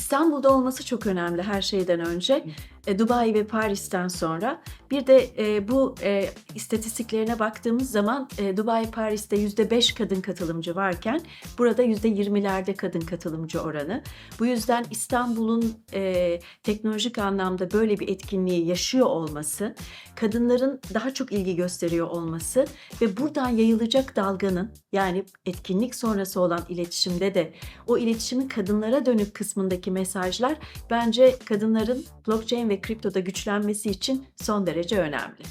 İstanbul'da olması çok önemli her şeyden önce. E, Dubai ve Paris'ten sonra. Bir de e, bu e, istatistiklerine baktığımız zaman e, Dubai, Paris'te yüzde beş kadın katılımcı varken burada yüzde yirmilerde kadın katılımcı oranı. Bu yüzden İstanbul'un e, teknolojik anlamda böyle bir etkinliği yaşıyor olması, kadınların daha çok ilgi gösteriyor olması ve buradan yayılacak dalganın yani etkinlik sonrası olan iletişimde de o iletişimin kadınlara dönük kısmındaki mesajlar bence kadınların blockchain ve kriptoda güçlenmesi için son derece önemli.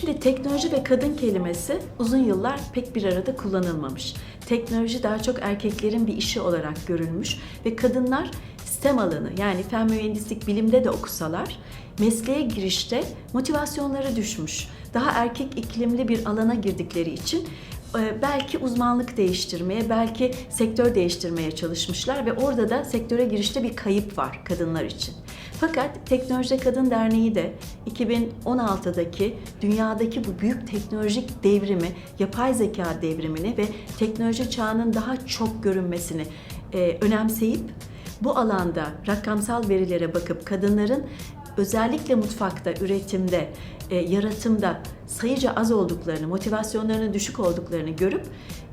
Şimdi teknoloji ve kadın kelimesi uzun yıllar pek bir arada kullanılmamış. Teknoloji daha çok erkeklerin bir işi olarak görülmüş ve kadınlar STEM alanı yani fen mühendislik bilimde de okusalar mesleğe girişte motivasyonları düşmüş. Daha erkek iklimli bir alana girdikleri için belki uzmanlık değiştirmeye, belki sektör değiştirmeye çalışmışlar ve orada da sektöre girişte bir kayıp var kadınlar için. Fakat Teknolojide Kadın Derneği de 2016'daki dünyadaki bu büyük teknolojik devrimi, yapay zeka devrimini ve teknoloji çağının daha çok görünmesini e, önemseyip bu alanda rakamsal verilere bakıp kadınların özellikle mutfakta, üretimde, e, yaratımda sayıca az olduklarını, motivasyonlarının düşük olduklarını görüp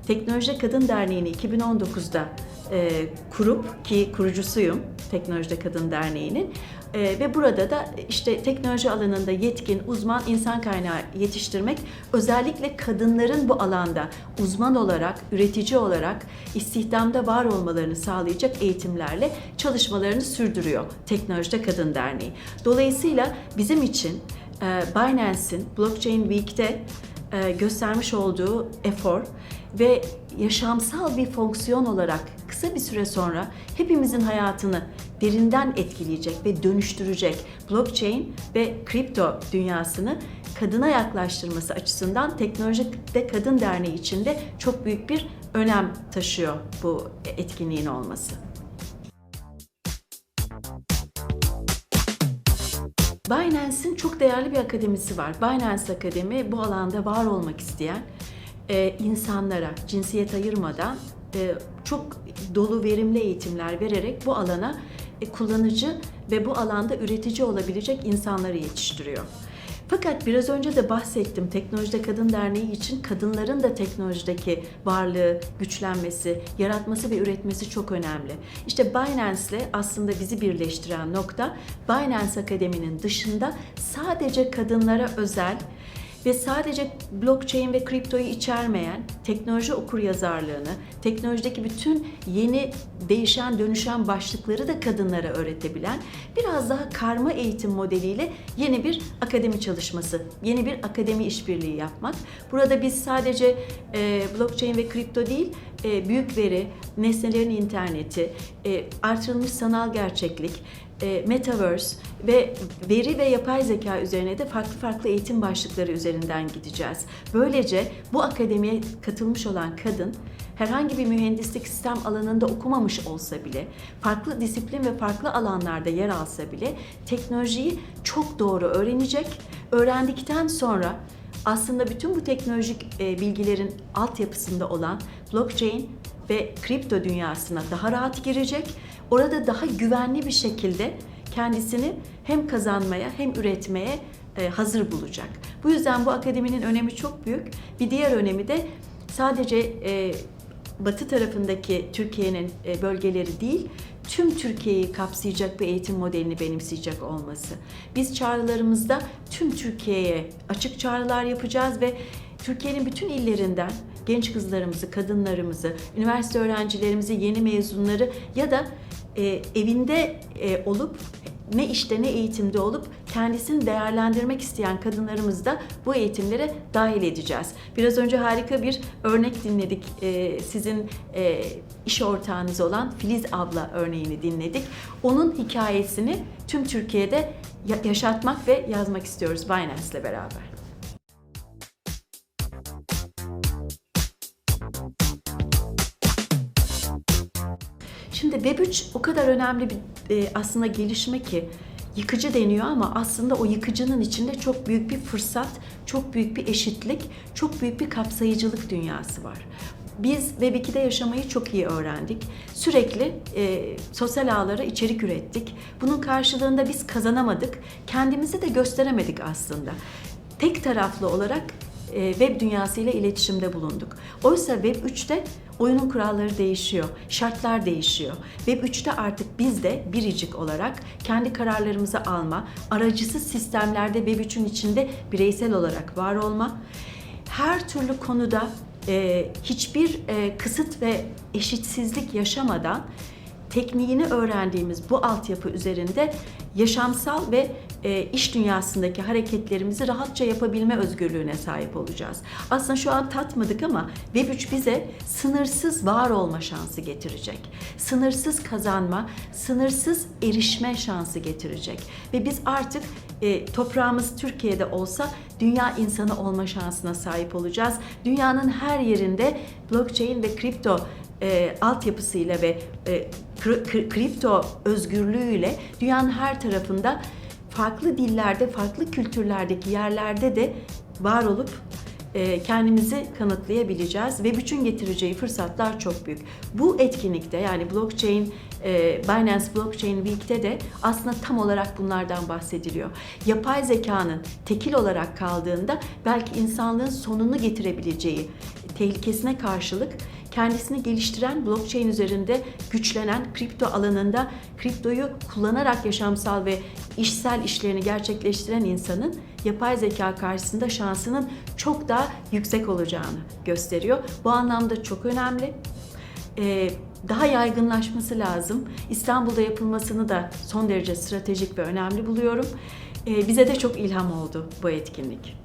Teknolojide Kadın Derneği'ni 2019'da e, kurup ki kurucusuyum Teknolojide Kadın Derneği'nin e, ve burada da işte teknoloji alanında yetkin, uzman insan kaynağı yetiştirmek özellikle kadınların bu alanda uzman olarak, üretici olarak istihdamda var olmalarını sağlayacak eğitimlerle çalışmalarını sürdürüyor Teknolojide Kadın Derneği. Dolayısıyla bizim için e, Binance'in Blockchain Week'te e, göstermiş olduğu efor ve yaşamsal bir fonksiyon olarak kısa bir süre sonra hepimizin hayatını derinden etkileyecek ve dönüştürecek blockchain ve kripto dünyasını kadına yaklaştırması açısından Teknolojide Kadın Derneği içinde çok büyük bir önem taşıyor bu etkinliğin olması. Binance'in çok değerli bir akademisi var. Binance Akademi bu alanda var olmak isteyen e, insanlara cinsiyet ayırmadan e, çok dolu verimli eğitimler vererek bu alana e, kullanıcı ve bu alanda üretici olabilecek insanları yetiştiriyor. Fakat biraz önce de bahsettim Teknolojide Kadın Derneği için kadınların da teknolojideki varlığı, güçlenmesi, yaratması ve üretmesi çok önemli. İşte Binance ile aslında bizi birleştiren nokta Binance Akademi'nin dışında sadece kadınlara özel ve sadece blockchain ve kriptoyu içermeyen teknoloji okuryazarlığını, teknolojideki bütün yeni değişen dönüşen başlıkları da kadınlara öğretebilen biraz daha karma eğitim modeliyle yeni bir akademi çalışması, yeni bir akademi işbirliği yapmak. Burada biz sadece e, blockchain ve kripto değil, e, büyük veri, nesnelerin interneti, e, artırılmış sanal gerçeklik, e, metaverse ve veri ve yapay zeka üzerine de farklı farklı eğitim başlıkları üzerinden gideceğiz. Böylece bu akademiye katılmış olan kadın herhangi bir mühendislik sistem alanında okumamış olsa bile, farklı disiplin ve farklı alanlarda yer alsa bile teknolojiyi çok doğru öğrenecek. Öğrendikten sonra aslında bütün bu teknolojik e, bilgilerin altyapısında olan blockchain ve kripto dünyasına daha rahat girecek. Orada daha güvenli bir şekilde kendisini hem kazanmaya hem üretmeye e, hazır bulacak. Bu yüzden bu akademinin önemi çok büyük. Bir diğer önemi de sadece e, batı tarafındaki Türkiye'nin e, bölgeleri değil, tüm Türkiye'yi kapsayacak bir eğitim modelini benimseyecek olması. Biz çağrılarımızda tüm Türkiye'ye açık çağrılar yapacağız ve Türkiye'nin bütün illerinden genç kızlarımızı, kadınlarımızı, üniversite öğrencilerimizi, yeni mezunları ya da e, evinde e, olup ne işte ne eğitimde olup kendisini değerlendirmek isteyen kadınlarımızı da bu eğitimlere dahil edeceğiz. Biraz önce harika bir örnek dinledik. Ee, sizin e, iş ortağınız olan Filiz abla örneğini dinledik. Onun hikayesini tüm Türkiye'de yaşatmak ve yazmak istiyoruz Binance ile beraber. Şimdi Web3 o kadar önemli bir e, aslında gelişme ki yıkıcı deniyor ama aslında o yıkıcının içinde çok büyük bir fırsat, çok büyük bir eşitlik, çok büyük bir kapsayıcılık dünyası var. Biz Web 2'de yaşamayı çok iyi öğrendik. Sürekli e, sosyal ağlara içerik ürettik. Bunun karşılığında biz kazanamadık. Kendimizi de gösteremedik aslında. Tek taraflı olarak e, web dünyasıyla iletişimde bulunduk. Oysa Web 3'te oyunun kuralları değişiyor, şartlar değişiyor. Web 3'te artık biz de biricik olarak kendi kararlarımızı alma, aracısız sistemlerde Web 3'ün içinde bireysel olarak var olma, her türlü konuda e, hiçbir e, kısıt ve eşitsizlik yaşamadan tekniğini öğrendiğimiz bu altyapı üzerinde yaşamsal ve iş dünyasındaki hareketlerimizi rahatça yapabilme özgürlüğüne sahip olacağız. Aslında şu an tatmadık ama Web3 bize sınırsız var olma şansı getirecek. Sınırsız kazanma, sınırsız erişme şansı getirecek. Ve biz artık e, toprağımız Türkiye'de olsa dünya insanı olma şansına sahip olacağız. Dünyanın her yerinde blockchain ve kripto e, altyapısıyla ve e, kri- kri- kripto özgürlüğüyle dünyanın her tarafında farklı dillerde, farklı kültürlerdeki yerlerde de var olup e, kendimizi kanıtlayabileceğiz ve bütün getireceği fırsatlar çok büyük. Bu etkinlikte yani blockchain, e, Binance Blockchain Week'te de aslında tam olarak bunlardan bahsediliyor. Yapay zekanın tekil olarak kaldığında belki insanlığın sonunu getirebileceği tehlikesine karşılık kendisini geliştiren blockchain üzerinde güçlenen kripto alanında kriptoyu kullanarak yaşamsal ve işsel işlerini gerçekleştiren insanın yapay zeka karşısında şansının çok daha yüksek olacağını gösteriyor. Bu anlamda çok önemli. Ee, daha yaygınlaşması lazım. İstanbul'da yapılmasını da son derece stratejik ve önemli buluyorum. Ee, bize de çok ilham oldu bu etkinlik.